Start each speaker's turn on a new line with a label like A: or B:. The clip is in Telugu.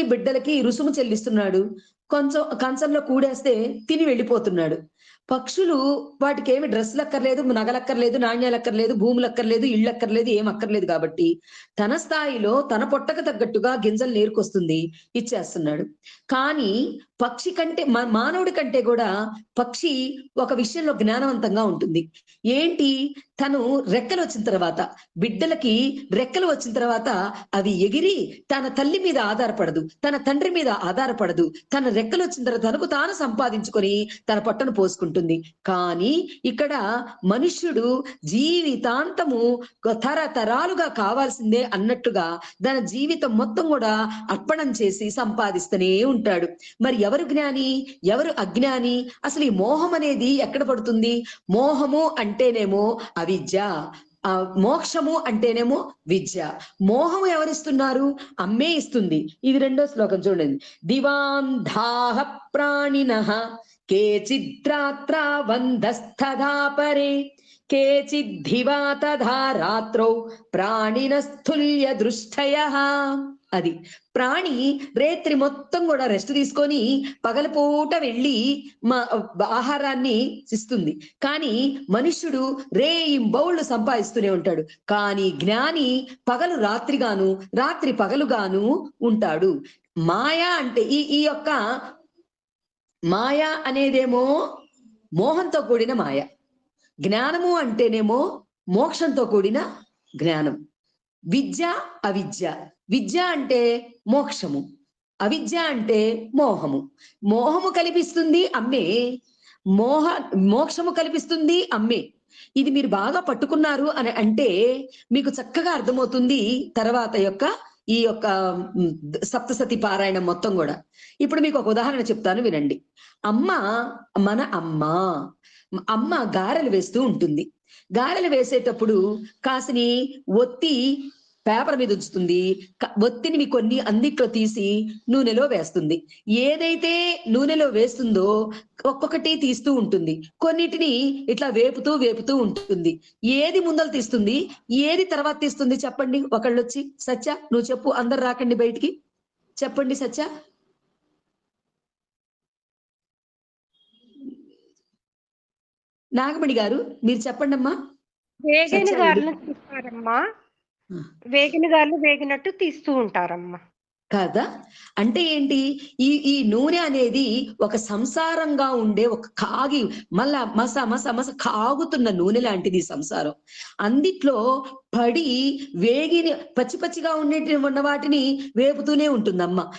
A: బిడ్డలకి రుసుము చెల్లిస్తున్నాడు. కొంచెం కంచంలో కూడేస్తే తిని వెళ్ళిపోతున్నాడు. పక్షులు వాటికి ఏమి డ్రెస్సులు అక్కర్లేదు నగలక్కర్లేదు నాణ్యాలు అక్కర్లేదు భూములు అక్కర్లేదు ఇళ్ళు అక్కర్లేదు ఏం అక్కర్లేదు కాబట్టి తన స్థాయిలో తన పొట్టకు తగ్గట్టుగా గింజలు నేర్కొస్తుంది ఇచ్చేస్తున్నాడు. కానీ పక్షి కంటే మా- మానవుడి కంటే కూడా పక్షి ఒక విషయంలో జ్ఞానవంతంగా ఉంటుంది. ఏంటి? తను రెక్కలు వచ్చిన తర్వాత బిడ్డలకి రెక్కలు వచ్చిన తర్వాత అవి ఎగిరి తన తల్లి మీద ఆధారపడదు తన తండ్రి మీద ఆధారపడదు. తన రెక్కలు వచ్చిన తర్వాత తనకు తాను సంపాదించుకొని తన పొట్టను పోసుకుంటుంది. కానీ ఇక్కడ మనుష్యుడు జీవితాంతము తరతరాలుగా కావాల్సిందే అన్నట్టుగా తన జీవితం మొత్తం కూడా అర్పణం చేసి సంపాదిస్తూనే ఉంటాడు. మరి ఎవరు జ్ఞాని? ఎవరు అజ్ఞాని? అసలు ఈ మోహం అనేది ఎక్కడ పడుతుంది? మోహము అంటేనేమో అవిద్య ఆ మోక్షము అంటేనేమో విద్య. మోహం ఎవరిస్తున్నారు? అమ్మే ఇస్తుంది. ఇది రెండో శ్లోకం చూడండి. దివాంధాహ ప్రాణిన కేచిద్రాత్ర వంధస్థదా పరే. కేచిద్ధివా తథా రాత్రౌ ప్రాణినస్థుల్య దృష్టయ. అది ప్రాణి రేత్రి మొత్తం కూడా రెస్ట్ తీసుకొని పగలపూట వెళ్ళి మా ఆహారాన్ని ఇస్తుంది. కానీ మనుష్యుడు రేయింబౌళ్ళు సంపాదిస్తూనే ఉంటాడు. కానీ జ్ఞాని పగలు రాత్రిగాను రాత్రి పగలుగాను ఉంటాడు. మాయ అంటే ఈ ఈ యొక్క మాయ అనేదేమో మోహంతో కూడిన మాయ. జ్ఞానము అంటేనేమో మోక్షంతో కూడిన జ్ఞానం. విద్య అవిద్య. విద్య అంటే మోక్షము. అవిద్య అంటే మోహము. మోహము కల్పిస్తుంది అమ్మే. మోహ మోక్షము కల్పిస్తుంది అమ్మే. ఇది మీరు బాగా పట్టుకున్నారు అని అంటే మీకు చక్కగా అర్థమవుతుంది తర్వాత యొక్క ఈ యొక్క సప్తసతి పారాయణం మొత్తం కూడా. ఇప్పుడు మీకు ఒక ఉదాహరణ చెప్తాను వినండి. అమ్మ మన అమ్మ అమ్మ గారెలు వేస్తూ ఉంటుంది. గారెలు వేసేటప్పుడు కాసిని ఒత్తి పేపర్ మీద ఉంచుతుంది ఒత్తిని మీ కొన్ని అందిట్లో తీసి నూనెలో వేస్తుంది. ఏదైతే నూనెలో వేస్తుందో ఒక్కొక్కటి తీస్తూ ఉంటుంది. కొన్నిటిని ఇట్లా వేపుతూ వేపుతూ ఉంటుంది. ఏది ముందలు తీస్తుంది ఏది తర్వాత తీస్తుంది చెప్పండి ఒకళ్ళు వచ్చి సత్య నువ్వు చెప్పు అందరు రాకండి బయటికి. చెప్పండి సత్య. నాగమణి గారు మీరు చెప్పండి అమ్మా
B: వేగిన
A: సత్యాలు.
B: వేగినట్టు తీస్తూ ఉంటారమ్మా.
A: కదా? అంటే ఏంటి? ఈ ఈ నూనె అనేది ఒక సంసారంగా ఉండే ఒక కాగి మళ్ళా మస మస మస కాగుతున్న నూనె లాంటిది సంసారం. అందిట్లో పడి వేగిని పచ్చి పచ్చిగా ఉండేటి ఉన్న వాటిని వేపుతూనే ఉంటుందమ్మ.